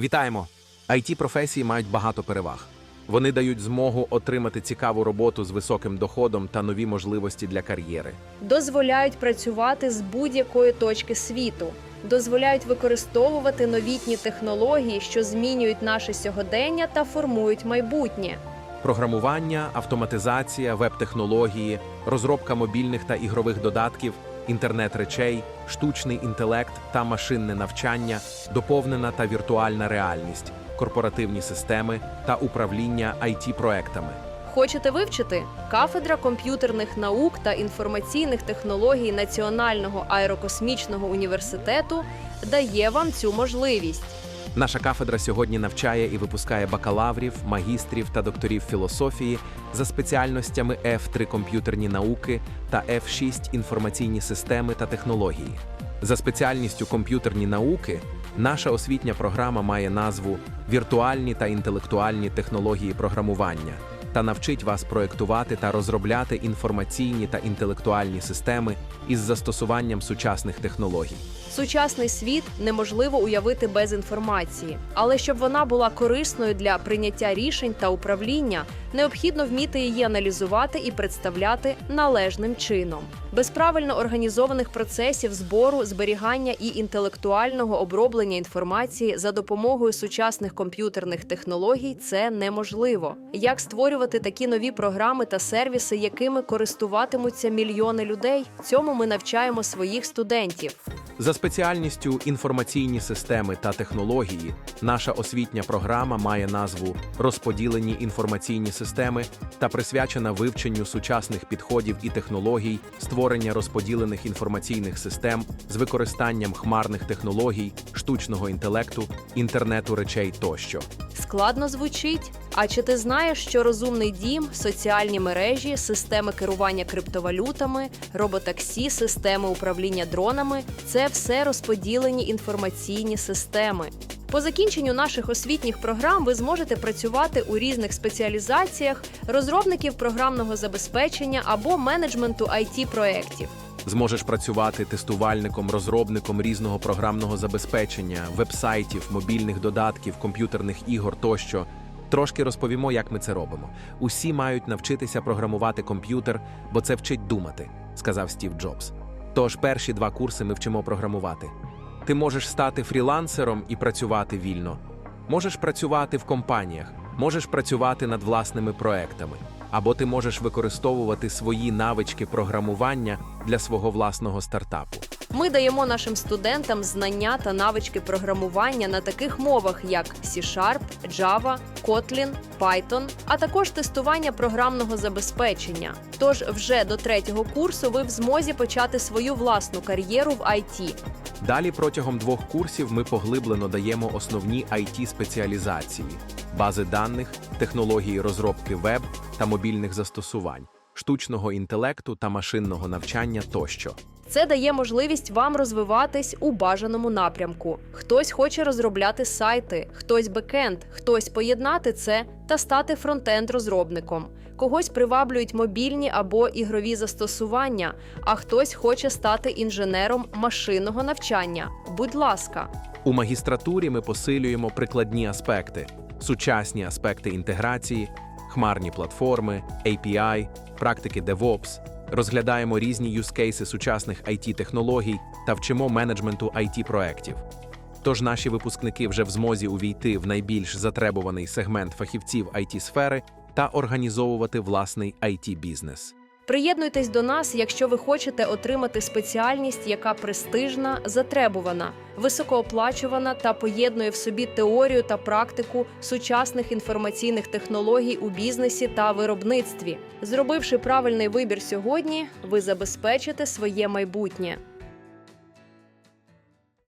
Вітаємо! it професії мають багато переваг. Вони дають змогу отримати цікаву роботу з високим доходом та нові можливості для кар'єри. дозволяють працювати з будь-якої точки світу, дозволяють використовувати новітні технології, що змінюють наше сьогодення та формують майбутнє. Програмування, автоматизація, веб-технології, розробка мобільних та ігрових додатків, інтернет речей, штучний інтелект та машинне навчання, доповнена та віртуальна реальність, корпоративні системи та управління it проектами Хочете вивчити? Кафедра комп'ютерних наук та інформаційних технологій Національного аерокосмічного університету дає вам цю можливість. Наша кафедра сьогодні навчає і випускає бакалаврів, магістрів та докторів філософії за спеціальностями F3 комп'ютерні науки та F6 інформаційні системи та технології. За спеціальністю комп'ютерні науки наша освітня програма має назву Віртуальні та інтелектуальні технології програмування та навчить вас проектувати та розробляти інформаційні та інтелектуальні системи із застосуванням сучасних технологій. Сучасний світ неможливо уявити без інформації, але щоб вона була корисною для прийняття рішень та управління, необхідно вміти її аналізувати і представляти належним чином. Без правильно організованих процесів збору, зберігання і інтелектуального оброблення інформації за допомогою сучасних комп'ютерних технологій це неможливо. Як створювати такі нові програми та сервіси, якими користуватимуться мільйони людей? Цьому ми навчаємо своїх студентів. За спеціальністю інформаційні системи та технології наша освітня програма має назву Розподілені інформаційні системи та присвячена вивченню сучасних підходів і технологій створення розподілених інформаційних систем з використанням хмарних технологій, штучного інтелекту, інтернету речей тощо. Складно звучить. А чи ти знаєш, що розумний дім, соціальні мережі, системи керування криптовалютами, роботаксі, системи управління дронами це все розподілені інформаційні системи. По закінченню наших освітніх програм ви зможете працювати у різних спеціалізаціях розробників програмного забезпечення або менеджменту it проєктів. Зможеш працювати тестувальником, розробником різного програмного забезпечення, вебсайтів, мобільних додатків, комп'ютерних ігор тощо. Трошки розповімо, як ми це робимо. Усі мають навчитися програмувати комп'ютер, бо це вчить думати, сказав Стів Джобс. Тож перші два курси ми вчимо програмувати. Ти можеш стати фрілансером і працювати вільно. Можеш працювати в компаніях, можеш працювати над власними проектами, або ти можеш використовувати свої навички програмування для свого власного стартапу. Ми даємо нашим студентам знання та навички програмування на таких мовах, як C-Sharp, Java, Kotlin, Python, а також тестування програмного забезпечення. Тож вже до третього курсу ви в змозі почати свою власну кар'єру в IT. Далі протягом двох курсів ми поглиблено даємо основні it спеціалізації, бази даних, технології розробки веб та мобільних застосувань, штучного інтелекту та машинного навчання тощо. Це дає можливість вам розвиватись у бажаному напрямку. Хтось хоче розробляти сайти, хтось бекенд, хтось поєднати це та стати фронтенд-розробником. Когось приваблюють мобільні або ігрові застосування, а хтось хоче стати інженером машинного навчання. Будь ласка. У магістратурі ми посилюємо прикладні аспекти, сучасні аспекти інтеграції, хмарні платформи, API, практики DevOps, розглядаємо різні юзкейси сучасних IT-технологій та вчимо менеджменту IT-проєктів. Тож наші випускники вже в змозі увійти в найбільш затребуваний сегмент фахівців IT-сфери та організовувати власний IT-бізнес. Приєднуйтесь до нас, якщо ви хочете отримати спеціальність, яка престижна, затребувана, високооплачувана та поєднує в собі теорію та практику сучасних інформаційних технологій у бізнесі та виробництві. Зробивши правильний вибір сьогодні, ви забезпечите своє майбутнє.